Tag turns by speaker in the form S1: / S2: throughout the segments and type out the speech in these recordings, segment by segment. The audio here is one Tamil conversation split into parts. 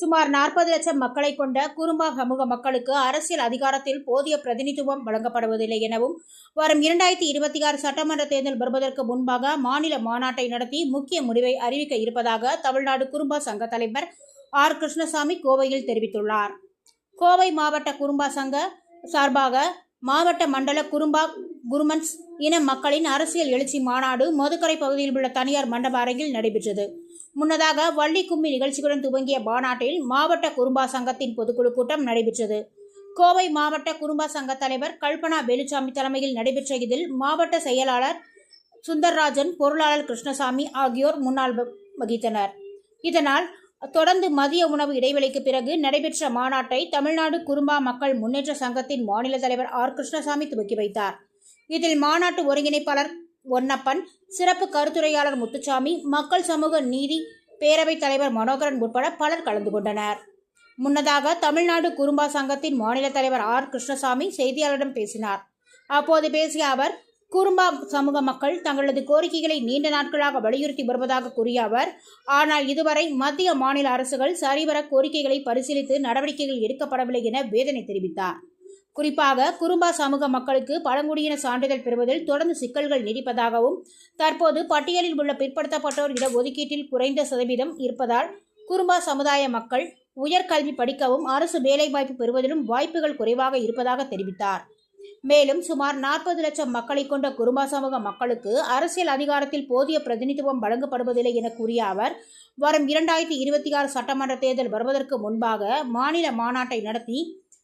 S1: சுமார் நாற்பது லட்சம் மக்களை கொண்ட குறும்பா சமூக மக்களுக்கு அரசியல் அதிகாரத்தில் போதிய பிரதிநிதித்துவம் வழங்கப்படுவதில்லை எனவும் வரும் இரண்டாயிரத்தி இருபத்தி ஆறு சட்டமன்ற தேர்தல் வருவதற்கு முன்பாக மாநில மாநாட்டை நடத்தி முக்கிய முடிவை அறிவிக்க இருப்பதாக தமிழ்நாடு குறும்பா சங்க தலைவர் ஆர். கிருஷ்ணசாமி கோவையில் தெரிவித்துள்ளார். கோவை மாவட்ட குறும்பா சங்க சார்பாக மாவட்ட மண்டல குறும்பா குருமன்ஸ் இன மக்களின் அரசியல் எழுச்சி மாநாடு மதுக்கரை பகுதியில் உள்ள தனியார் மண்டப அரங்கில் நடைபெற்றது. முன்னதாக வள்ளி கும்மி நிகழ்ச்சிகளுடன் துவங்கிய மாநாட்டில் மாவட்ட குறும்பா சங்கத்தின் பொதுக்குழு கூட்டம் நடைபெற்றது. கோவை மாவட்ட குறும்பா சங்க தலைவர் கல்பனா வேலுச்சாமி தலைமையில் நடைபெற்ற இதில் மாவட்ட செயலாளர் சுந்தர்ராஜன் பொருளாளர் கிருஷ்ணசாமி ஆகியோர் முன்னாள் வகித்தனர். இதனால் தொடர்ந்து மதிய உணவு இடைவெளிக்கு பிறகு நடைபெற்ற மாநாட்டை தமிழ்நாடு குறும்பா மக்கள் முன்னேற்ற சங்கத்தின் மாநில தலைவர் ஆர் கிருஷ்ணசாமி துவக்கி வைத்தார். இதில் மாநாட்டு ஒருங்கிணைப்பாளர் ஒன்னப்பன் சிறப்பு கருத்துரையாளர் முத்துச்சாமி மக்கள் சமூக நீதி பேரவைத் தலைவர் மனோகரன் உட்பட பலர் கலந்து கொண்டனர். முன்னதாக தமிழ்நாடு குறும்பா சங்கத்தின் மாநில தலைவர் ஆர். கிருஷ்ணசாமி செய்தியாளரிடம் பேசினார். அப்போது பேசிய அவர் குறும்பா சமூக மக்கள் தங்களது கோரிக்கைகளை நீண்ட நாட்களாக வலியுறுத்தி வருவதாக கூறிய அவர் ஆனால் இதுவரை மத்திய மாநில அரசுகள் சரிவர கோரிக்கைகளை பரிசீலித்து நடவடிக்கைகள் எடுக்கப்படவில்லை என வேதனை தெரிவித்தார். குறிப்பாக குறும்பா சமூக மக்களுக்கு பழங்குடியின சான்றிதழ் பெறுவதில் தொடர்ந்து சிக்கல்கள் நீடிப்பதாகவும் தற்போது பட்டியலில் உள்ள பிற்படுத்தப்பட்டோர் இட ஒதுக்கீட்டில் குறைந்த சதவீதம் இருப்பதால் குறும்பா சமுதாய மக்கள் உயர்கல்வி படிக்கவும் அரசு வேலைவாய்ப்பு பெறுவதிலும் வாய்ப்புகள் குறைவாக இருப்பதாக தெரிவித்தார். மேலும் சுமார் நாற்பது லட்சம் மக்களை கொண்ட குறும்பா சமூக மக்களுக்கு அரசியல் அதிகாரத்தில் போதிய பிரதிநிதித்துவம் வழங்கப்படுவதில்லை என கூறிய அவர் வரும் இரண்டாயிரத்தி இருபத்தி ஆறு சட்டமன்ற தேர்தல் வருவதற்கு முன்பாக மாநில மாநாட்டை நடத்தி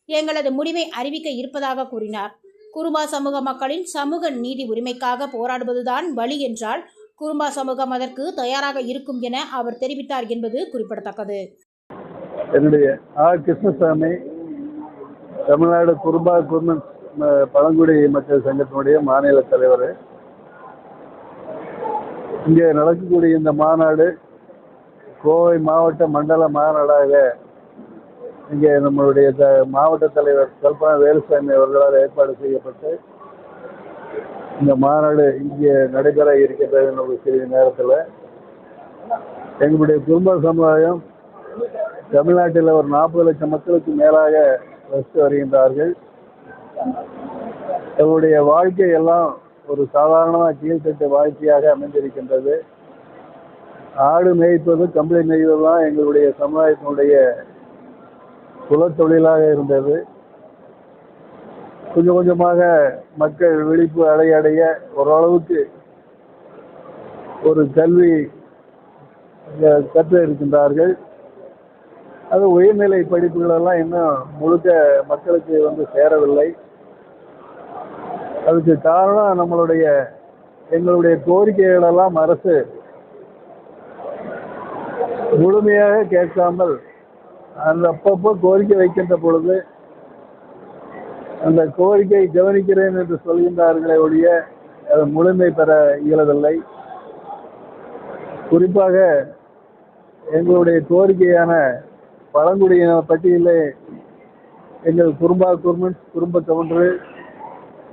S1: எங்களது முடிவை அறிவிக்க இருப்பதாக கூறினார். குறும்பா சமூக மக்களின் சமூக நீதி உரிமைக்காக போராடுவதுதான் வழி என்றால் குறும்பா சமூகம் அதற்கு தயாராக இருக்கும் என அவர் தெரிவித்தார் என்பது குறிப்பிடத்தக்கது.
S2: என்னுடைய ஆ. கிருஷ்ணசாமி தமிழ்நாடு குறும்பா குருமன் பழங்குடி மக்கள் சங்கத்தினுடைய மாநில தலைவர். இங்கே நடக்கக்கூடிய இந்த மாநாடு கோவை மாவட்ட மண்டல மாநாடாக இங்கே நம்மளுடைய த மாவட்ட தலைவர் கல்பனா வேலுசாமி அவர்களால் ஏற்பாடு செய்யப்பட்டு இந்த மாநாடு இங்கே நடைபெற இருக்கின்றது நம்மளுக்கு சிறிது நேரத்தில். எங்களுடைய குடும்ப சமுதாயம் தமிழ்நாட்டில் ஒரு நாற்பது லட்சம் மக்களுக்கு மேலாக வசித்து வருகின்றார்கள். எங்களுடைய வாழ்க்கை எல்லாம் ஒரு சாதாரணமாக கீழ்த்தட்டு வாழ்க்கையாக அமைந்திருக்கின்றது. ஆடு மேய்ப்பது கம்பளி நெய்வதுதான் எங்களுடைய சமுதாயத்தினுடைய குலத்தொழிலாக இருந்தது. கொஞ்சம் கொஞ்சமாக மக்கள் விழிப்பு அடைய அடைய ஓரளவுக்கு ஒரு கல்வி கற்று இருக்கின்றார்கள். அது உயர்நிலை படிப்புகளெல்லாம் இன்னும் முழுக்க மக்களுக்கு வந்து சேரவில்லை. அதுக்கு காரணம் நம்மளுடைய எங்களுடைய கோரிக்கைகளெல்லாம் அரசு முழுமையாக கேட்காமல் அந்த அப்பப்போ கோரிக்கை வைக்கின்ற பொழுது அந்த கோரிக்கை கவனிக்கிறேன் என்று சொல்கின்றார்களே ஒழிய அது முழுமை பெற இயலவில்லை. குறிப்பாக எங்களுடைய கோரிக்கையான பழங்குடியின பட்டியலே எங்கள் குறும்பா குர்மன் குடும்ப கவுண்டரு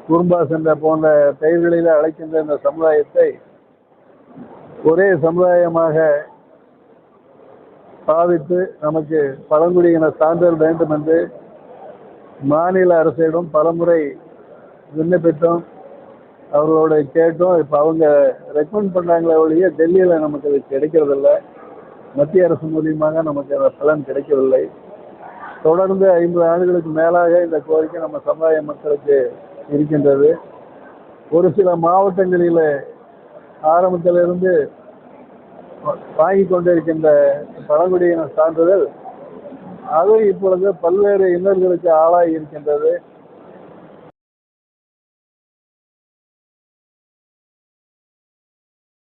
S2: குறும்பா சென்ற போன்ற பெயர்களில் அழைக்கின்ற இந்த சமுதாயத்தை ஒரே சமுதாயமாக பாவித்து நமக்கு பழங்குடியின சான்றிதழ் வேண்டும் என்று மாநில அரசிடம் பலமுறை விண்ணப்பித்தோம். அவர்களோட கேட்டோம். இப்போ அவங்க ரெக்கமெண்ட் பண்ணாங்களே ஒழிய டெல்லியில் நமக்கு அது கிடைக்கிறதில்ல. மத்திய அரசு மூலியமாக நமக்கு அந்த பலன் கிடைக்கவில்லை. தொடர்ந்து ஐம்பது ஆண்டுகளுக்கு மேலாக இந்த கோரிக்கை நம்ம சமுதாய மக்களுக்கு இருக்கின்றது. ஒரு சில மாவட்டங்களில் ஆரம்பத்திலிருந்து வாங்கி கொண்டிருக்கின்ற பழங்குடியின சான்றிதழ் அது இப்பொழுது பல்வேறு இன்னல்களுக்கு ஆளாகி இருக்கின்றது.